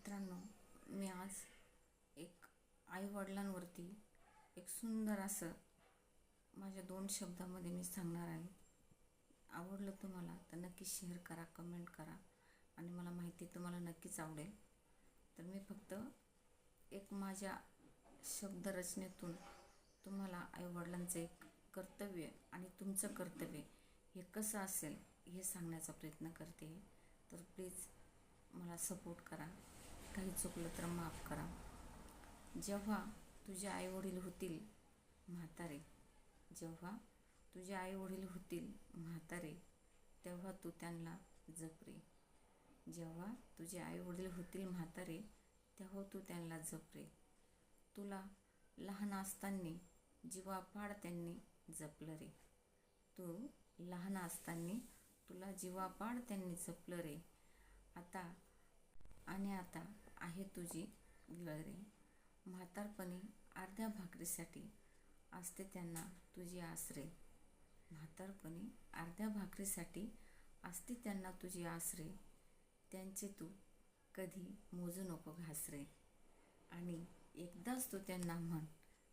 मित्रांनो मी आज एक आईवडिलांवरती एक सुंदर असं माझ्या दोन शब्दामध्ये मी सांगणार आहे. आवडलं तुम्हाला तर नक्की शेअर करा कमेंट करा आणि मला माहिती तुम्हाला नक्कीच आवडेल. तर मी फक्त एक माझ्या शब्दरचनेतून तुम्हाला आईवडिलांचं एक कर्तव्य आणि तुमचं कर्तव्य हे कसं असेल हे सांगण्याचा प्रयत्न करते. तर प्लीज मला सपोर्ट करा. काही चुकलं तर माफ करा. जेव्हा तुझे आईवडील होतील म्हातारे जेव्हा तुझे आईवडील होतील म्हातारे तेव्हा तू त्यांना जप रे. जेव्हा तुझे आईवडील होतील म्हातारे तेव्हा तू त्यांना जप रे. तुला लहान असताना जीवापाड त्यांनी जपलं रे. तू लहान असताना तुला जीवापाड त्यांनी जपलं रे. आता आणि आता आहे तुझी वेळ रे म्हातारपणी अर्ध्या भाकरीसाठी असते त्यांना तुझी आसरे. म्हातारपणी अर्ध्या भाकरीसाठी असते त्यांना तुझी आसरे. त्यांचे तू कधी मोजू नको घासरे. आणि एकदाच तू त्यांना म्हण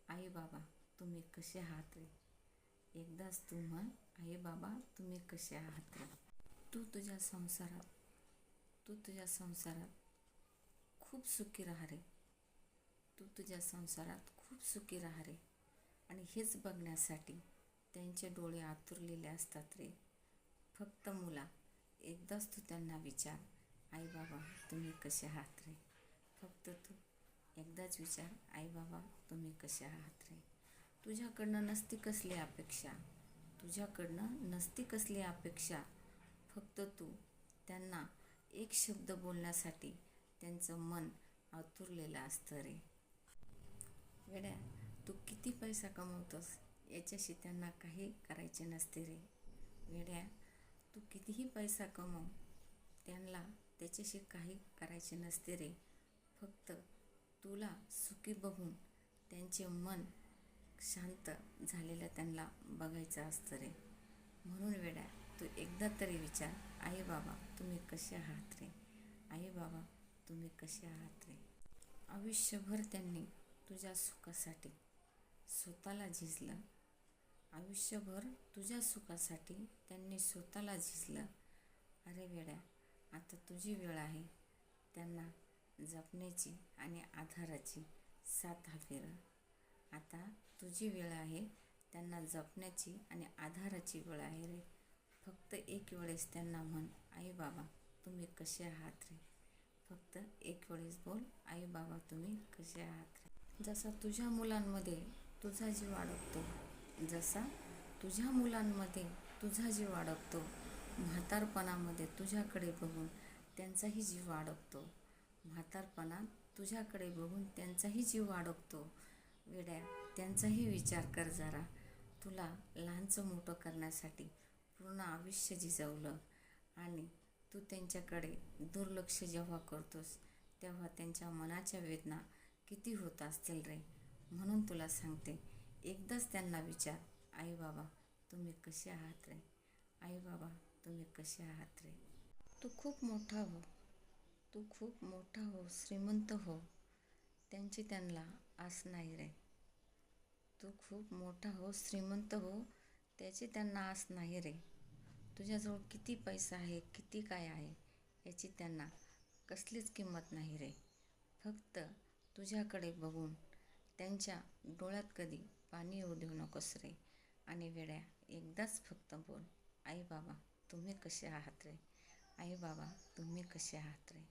आई बाबा तुम्ही कसे आहात रे? एकदाच तू म्हण आई बाबा तुम्ही कसे आहात रे? तू तुझ्या संसारात तू तुझ्या संसारात खूप सुखी राहा रे. तू तुझ्या संसारात खूप सुखी राहा रे. आणि हेच बघण्यासाठी त्यांचे डोळे आतुरलेले असतात रे. फक्त मुला एकदाच तू त्यांना विचार आई बाबा तुम्ही कसे आहात रे? फक्त तू एकदाच विचार आई बाबा तुम्ही कसे आहात रे? तुझ्याकडनं नसती कसली अपेक्षा तुझ्याकडनं नसती कसली अपेक्षा. फक्त तू त्यांना एक शब्द बोलण्यासाठी त्यांचं मन आतुरलेलं असतं रे. वेड्या तू किती पैसा कमवतोस? याच्याशी त्यांना काही करायचे नसते रे. वेड्या तू कितीही पैसा कमव त्यांना त्याच्याशी काही करायचे नसते रे. फक्त तुला सुखी बघून त्यांचे मन शांत झालेलं त्यांना बघायचं असतं रे. म्हणून वेड्या तू एकदा तरी विचार आई बाबा तुम्ही कसे आहात रे? आई बाबा तुम्ही कसे आहात रे? आयुष्यभर त्यांनी तुझ्या सुखासाठी स्वतःला झिजलं. आयुष्यभर तुझ्या सुखासाठी त्यांनी स्वतःला झिजलं. अरे वेड्या आता तुझी वेळ आहे. त्यांना जपण्याची आणि आधाराची साथ हवी आता तुझी वेळ आहे. त्यांना जपण्याची आणि आधाराची वेळ आहे रे. फक्त एक वेळेस त्यांना म्हण आई बाबा तुम्ही कसे आहात रे? फक्त एक वेळेस बोल आई बाबा तुम्ही कसे आहात जसा तुझ्या मुलांमध्ये तुझा जीव अडकतो जसा तुझ्या मुलांमध्ये तुझा जीव अडकतो म्हातारपणामध्ये तुझ्याकडे बघून त्यांचाही जीव अडकतो. म्हातारपणात तुझ्याकडे बघून त्यांचाही जीव अडकतो. वेड्या त्यांचाही विचार कर जरा. तुला लहानचं मोठं करण्यासाठी पूर्ण आयुष्य झिजवलं आणि तू त्यांच्याकडे दुर्लक्ष जेव्हा करतोस तेव्हा त्यांच्या मनाच्या वेदना किती होत असतील रे? म्हणून तुला सांगते एकदाच त्यांना विचार आई बाबा तुम्ही कसे आहात रे? आई बाबा तुम्ही कसे आहात रे? तू खूप मोठा हो. तू खूप मोठा हो श्रीमंत हो. त्यांची त्यांना आस नाही रे. तू खूप मोठा हो श्रीमंत हो त्याची त्यांना आस नाही रे. तुझ्याजवळ किती पैसा आहे किती काय आहे याची त्यांना कसलीच किंमत नाही रे. फक्त तुझ्याकडे बघून त्यांच्या डोळ्यात कधी पाणी येऊ देऊ नकोस रे. आणि वेड्या एकदाच फक्त बोल आई बाबा तुम्ही कसे आहात रे? आई बाबा तुम्ही कसे आहात रे?